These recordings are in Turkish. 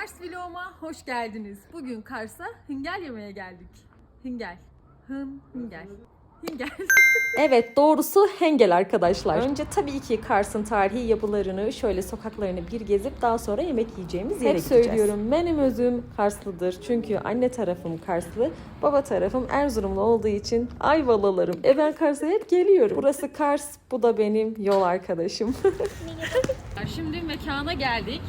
Kars vloguma hoş geldiniz. Bugün Kars'a hingel yemeye geldik. Hingel. Hın, hingel. Hingel. Evet doğrusu Hengel arkadaşlar. Önce tabii ki Kars'ın tarihi yapılarını şöyle sokaklarını bir gezip daha sonra yemek yiyeceğimiz yere Hep gideceğiz. söylüyorum, benim özüm Karslıdır. Çünkü anne tarafım Karslı, baba tarafım Erzurumlu olduğu için Ayvalılarım. E ben Kars'a hep geliyorum. Burası Kars, bu da benim yol arkadaşım. Şimdi mekana geldik.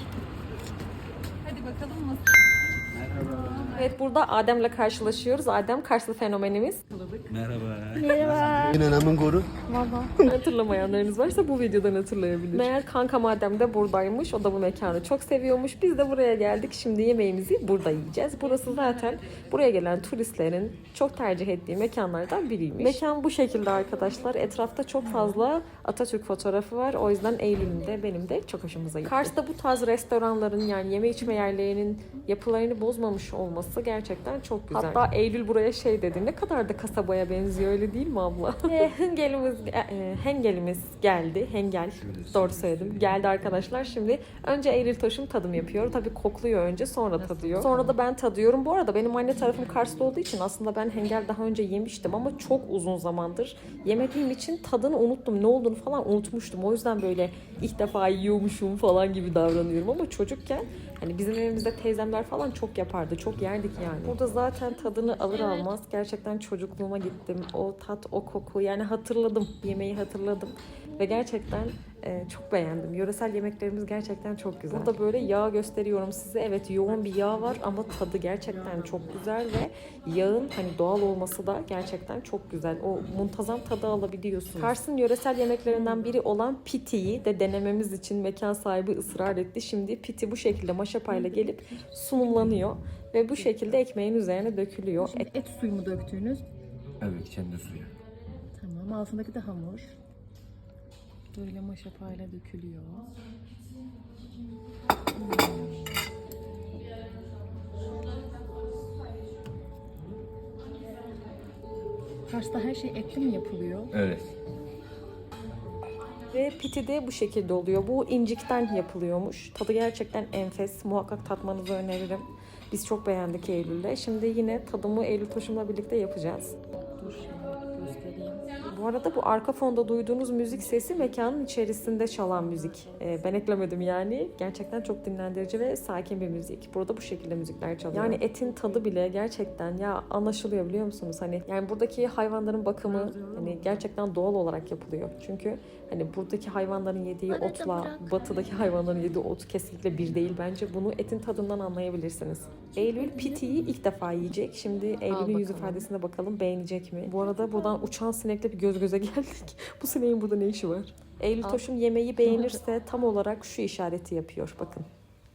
Bakalım nasıl evet burada Adem'le karşılaşıyoruz. Adem Karslı fenomenimiz. Merhaba. Yine anamın koru. Hatırlamayanlarınız varsa bu videodan hatırlayabilir. Meğer kanka madem de buradaymış. O da bu mekanı çok seviyormuş. Biz de buraya geldik. Şimdi yemeğimizi burada yiyeceğiz. Burası zaten buraya gelen turistlerin çok tercih ettiği mekanlardan biriymiş. Mekan bu şekilde arkadaşlar. Etrafta çok fazla Atatürk fotoğrafı var. O yüzden Eylül'ün de benim de çok hoşumuza gitti. Kars'ta bu tarz restoranların yani yeme içme yerlerinin yapılarını bozmamış olması gerçekten çok güzel. Hatta Eylül buraya şey dedi. Ne kadar da kasabaya benziyor öyle değil mi abla? e, hengelimiz, e, hengelimiz geldi. Hengel. Doğru söyledim. Geldi arkadaşlar. Şimdi önce Eylül Taş'ım tadım yapıyor. Tabii kokluyor önce sonra tadıyor. Sonra da ben tadıyorum. Bu arada benim anne tarafım Kars'ta olduğu için aslında ben hengel daha önce yemiştim ama çok uzun zamandır yemediğim için tadını unuttum. Ne olduğunu falan unutmuştum. O yüzden böyle ilk defa yiyormuşum falan gibi davranıyorum ama çocukken Hani bizim evimizde teyzemler falan çok yapardı. Çok yerdik yani. Burada zaten tadını alır almaz gerçekten çocukluğuma gittim. O tat, o koku yani hatırladım. Yemeği hatırladım. Ve gerçekten e, çok beğendim. Yöresel yemeklerimiz gerçekten çok güzel. Burada böyle yağ gösteriyorum size. Evet yoğun bir yağ var ama tadı gerçekten çok güzel ve yağın hani doğal olması da gerçekten çok güzel. O muntazam tadı alabiliyorsunuz. Kars'ın yöresel yemeklerinden biri olan pitiyi de denememiz için mekan sahibi ısrar etti. Şimdi piti bu şekilde maşapayla gelip sunumlanıyor ve bu şekilde ekmeğin üzerine dökülüyor. Şimdi et suyu mu döktüğünüz? Evet kendi suyu. Tamam altındaki de hamur. Böyle maşapayla dökülüyor. Kars'ta her şey etli mi yapılıyor? Evet. Ve piti de bu şekilde oluyor. Bu incikten yapılıyormuş. Tadı gerçekten enfes. Muhakkak tatmanızı öneririm. Biz çok beğendik Eylül'de. Şimdi yine tadımı Eylül Taşım'la birlikte yapacağız. Bu arada bu arka fonda duyduğunuz müzik sesi mekanın içerisinde çalan müzik. Ee, ben eklemedim yani. Gerçekten çok dinlendirici ve sakin bir müzik. Burada bu şekilde müzikler çalıyor. Yani etin tadı bile gerçekten ya anlaşılıyor biliyor musunuz? Hani yani buradaki hayvanların bakımı hani gerçekten doğal olarak yapılıyor. Çünkü hani buradaki hayvanların yediği otla batıdaki hayvanların yediği ot kesinlikle bir değil. Bence bunu etin tadından anlayabilirsiniz. Eylül pitiyi ilk defa yiyecek. Şimdi Eylül'ün yüz ifadesine bakalım beğenecek mi? Bu arada buradan uçan sinekle bir göz göze geldik. Bu sineğin burada ne işi var? Eylül Al. Toş'un yemeği beğenirse tam olarak şu işareti yapıyor. Bakın.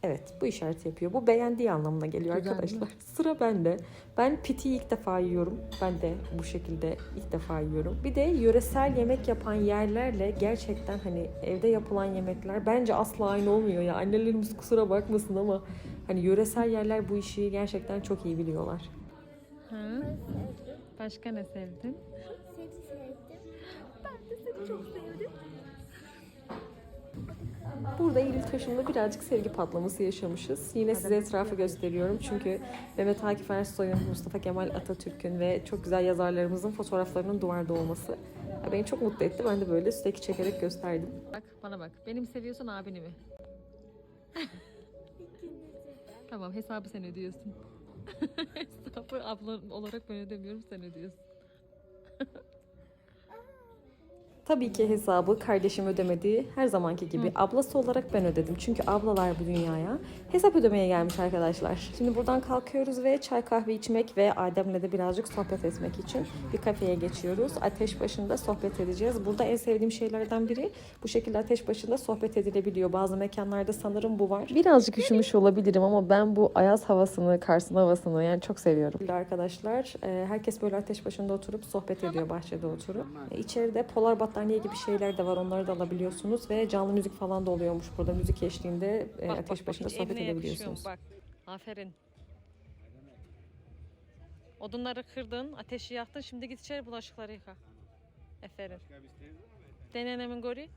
Evet bu işareti yapıyor. Bu beğendiği anlamına geliyor Güzel arkadaşlar. Sıra bende. Ben piti ilk defa yiyorum. Ben de bu şekilde ilk defa yiyorum. Bir de yöresel yemek yapan yerlerle gerçekten hani evde yapılan yemekler bence asla aynı olmuyor ya. Annelerimiz kusura bakmasın ama hani yöresel yerler bu işi gerçekten çok iyi biliyorlar. Ha? Başka ne sevdin? Seni sevdim. Burada Eylül Taşı'nda birazcık sevgi patlaması yaşamışız. Yine size etrafı gösteriyorum çünkü Mehmet Akif Ersoy'un, Mustafa Kemal Atatürk'ün ve çok güzel yazarlarımızın fotoğraflarının duvarda olması beni çok mutlu etti. Ben de böyle sürekli çekerek gösterdim. Bak bana bak. Benim seviyorsun abini mi? tamam hesabı sen ödüyorsun. hesabı abla olarak ben ödemiyorum sen ödüyorsun. Tabii ki hesabı kardeşim ödemedi. Her zamanki gibi ablası olarak ben ödedim. Çünkü ablalar bu dünyaya hesap ödemeye gelmiş arkadaşlar. Şimdi buradan kalkıyoruz ve çay kahve içmek ve Adem'le de birazcık sohbet etmek için bir kafeye geçiyoruz. Ateş başında sohbet edeceğiz. Burada en sevdiğim şeylerden biri bu şekilde ateş başında sohbet edilebiliyor. Bazı mekanlarda sanırım bu var. Birazcık üşümüş olabilirim ama ben bu ayaz havasını, Kars'ın havasını yani çok seviyorum. Arkadaşlar e, herkes böyle ateş başında oturup sohbet ediyor bahçede oturup. E, İçeride polar battaniye gibi şeyler de var. Onları da alabiliyorsunuz ve canlı müzik falan da oluyormuş burada. Müzik eşliğinde e, ateş başında sohbet edebiliyorsunuz. Bak. Aferin. Odunları kırdın, ateşi yaktın. Şimdi git içeri bulaşıkları yıka. Aferin. Denenemin gori.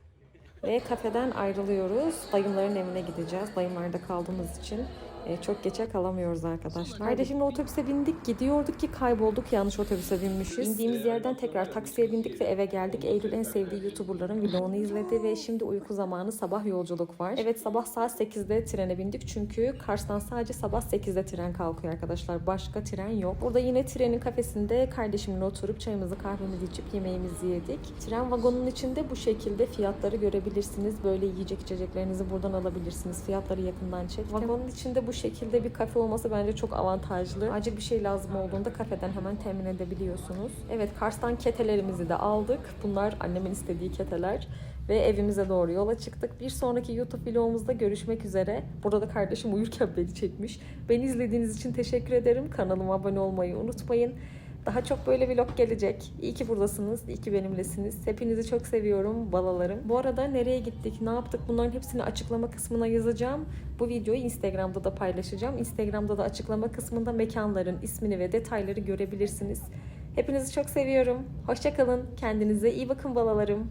Ve kafeden ayrılıyoruz. Dayımların evine gideceğiz. Dayımlarda kaldığımız için E, çok geçe kalamıyoruz arkadaşlar. Kardeşimle otobüse bindik. Gidiyorduk ki kaybolduk. Yanlış otobüse binmişiz. İndiğimiz yerden tekrar taksiye bindik ve eve geldik. Eylül en sevdiği YouTuber'ların vlogunu izledi ve şimdi uyku zamanı sabah yolculuk var. Evet sabah saat 8'de trene bindik. Çünkü Kars'tan sadece sabah 8'de tren kalkıyor arkadaşlar. Başka tren yok. Burada yine trenin kafesinde kardeşimle oturup çayımızı kahvemizi içip yemeğimizi yedik. Tren vagonunun içinde bu şekilde fiyatları görebilirsiniz. Böyle yiyecek içeceklerinizi buradan alabilirsiniz. Fiyatları yakından çek. Vagonun içinde bu şekilde bir kafe olması bence çok avantajlı. Acil bir şey lazım olduğunda kafeden hemen temin edebiliyorsunuz. Evet Kars'tan ketelerimizi de aldık. Bunlar annemin istediği keteler. Ve evimize doğru yola çıktık. Bir sonraki YouTube vlogumuzda görüşmek üzere. Burada da kardeşim uyurken beni çekmiş. Beni izlediğiniz için teşekkür ederim. Kanalıma abone olmayı unutmayın. Daha çok böyle vlog gelecek. İyi ki buradasınız, iyi ki benimlesiniz. Hepinizi çok seviyorum balalarım. Bu arada nereye gittik, ne yaptık bunların hepsini açıklama kısmına yazacağım. Bu videoyu Instagram'da da paylaşacağım. Instagram'da da açıklama kısmında mekanların ismini ve detayları görebilirsiniz. Hepinizi çok seviyorum. Hoşçakalın. Kendinize iyi bakın balalarım.